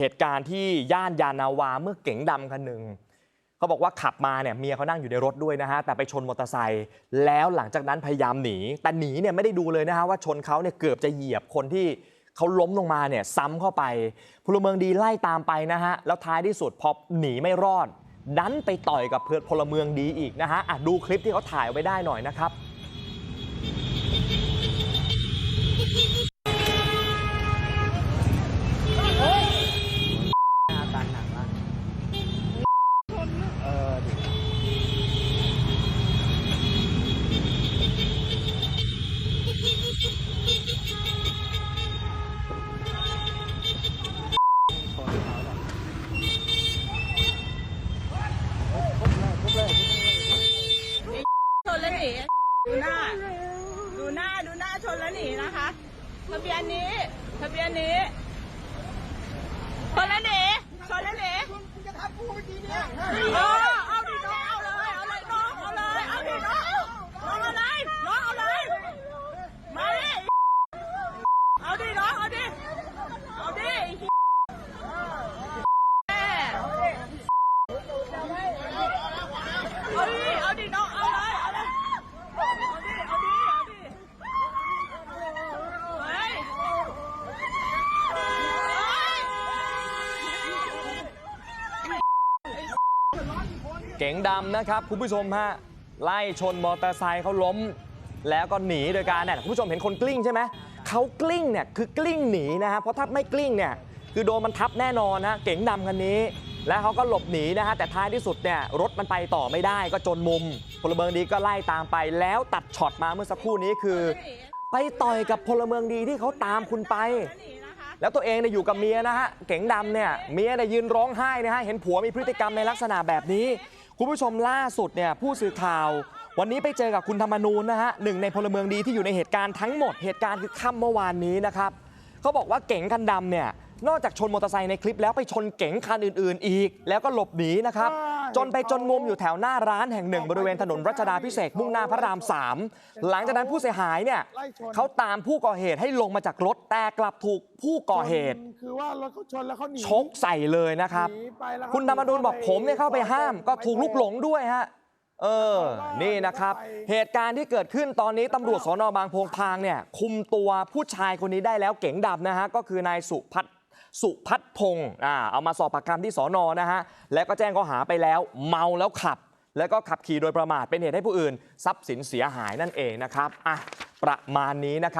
เหตุการณ์ที่ย่านยานาวาเมื่อเก๋งดำคันหนึ่งเขาบอกว่าขับมาเนี่ยเมียเขานั่งอยู่ในรถด้วยนะฮะแต่ไปชนมอเตอร์ไซค์แล้วหลังจากนั้นพยายามหนี แต่หนีเนี่ยไม่ได้ดูเลยนะฮะว่าชนเขาเนี่ยเกือบจะเหยียบคนที่เขาล้มลงมาเนี่ยซ้ำเข้าไปพลเมืองดีไล่ตามไปนะฮะแล้วท้ายที่สุดพอหนีไม่รอดดันไปต่อยกับเพื่อนพลเมืองดีอีกนะฮะะดูคลิปที่เขาถ่ายไว้ได้หน่อยนะครับ ดูหน้าดูหน้าชนแล้วหนีนะคะ ทะเบียนนี้ ทะเบียนนี้ ชนแล้วหนี ชนแล้วหนีเออเอาดิน้องเอาเลย เอาเลยน้องเอาเลย เอาดิน้องน้องเอาเลยน้องเอาเลย มาดิเอาดิน้องเอาดิ เอาดิไอ้เหี้ยแม่เอาดิ เอาดิน้องเอาเลย เอาเลย เอาดิ เอาดิ เอาดิ เฮ้ย เก๋งดำนะครับคุณผู้ชมฮะไล่ชนมอเตอร์ไซค์เขาล้ม แล้วก็หนีโดยการเนี่ยคุณผู้ชมเห็นคนกลิ้งใช่ไหมเขากลิ้งเนี่ยคือกลิ้งหนีนะฮะเพราะถ้าไม่กลิ้งเนี่ยคือโดนมันทับแน่นอนนะเก๋งดำคันนี้ แล้วเขาก็หลบหนีนะฮะแต่ท้ายที่สุดเนี่ยรถมันไปต่อไม่ได้ก็จนมุมพลเมืองดีก็ไล่ตามไป แล้วตัดช็อตมาเมื่อสักครู่นี้คือ ไปต่อยกับพลเมืองดีที่เขาตามคุณไป แล้วตัวเองเนี่ยอยู่กับเมียนะฮะเก๋งดำเนี่ยเมียเนี่ยยืนร้องไห้นะฮะเห็นผัวมีพฤติกรรมในลักษณะแบบนี้ คุณผู้ชมล่าสุดเนี่ยผู้สื่อข่าว วันนี้ไปเจอกับคุณธรรมนูญนะฮะหนึ่งในพลเมืองดีที่อยู่ในเหตุการณ์ทั้งหมดเหตุการณ์คือค่ำเมื่อวานนี้นะครับเขาบอกว่าเก๋งคันดำเนี่ยนอกจากชนมอเตอร์ไซค์ในคลิปแล้วไปชนเก๋งคันอื่น ๆ อีก แล้วก็หลบหนีนะครับ จนไปจนมุมอยู่แถวหน้าร้านแห่งหนึ่ง บริเวณถนนรัชดาพิเศษกมุ่งหน้าพระรามสามหลังจากนั้นผู้เสียหายเนี่ยเขาตามผู้ก่อเหตุให้ลงมาจากรถแต่กลับถูกผู้ก่อเหตุคือว่ารถเขาชนแล้วเขาหนีชกใส่เลยนะครับหนีไปแล้วคุณธรรมนูญบอกผมเนี่ยเข้าไปห้าม ก็ถูกลุกหลงด้วยฮะเออ นี่นะครับ เหตุการณ์ที่เกิดขึ้นตอนนี้ตำรวจสอนอบางโพงพางเนี่ย คุมตัวผู้ชายคนนี้ได้แล้วเก๋งดำนะฮะ ก็คือนายสุพัฒน์ สุพัฒน์พงศ์อ่าเอามาสอบปากคำที่สอนอนะฮะแล้วก็แจ้งข้อหาไปแล้ว เมาแล้วขับ แล้วก็ขับขี่โดยประมาทเป็นเหตุให้ผู้อื่น ทรัพย์สินเสียหายนั่นเองนะครับอะประมาณนี้นะครับ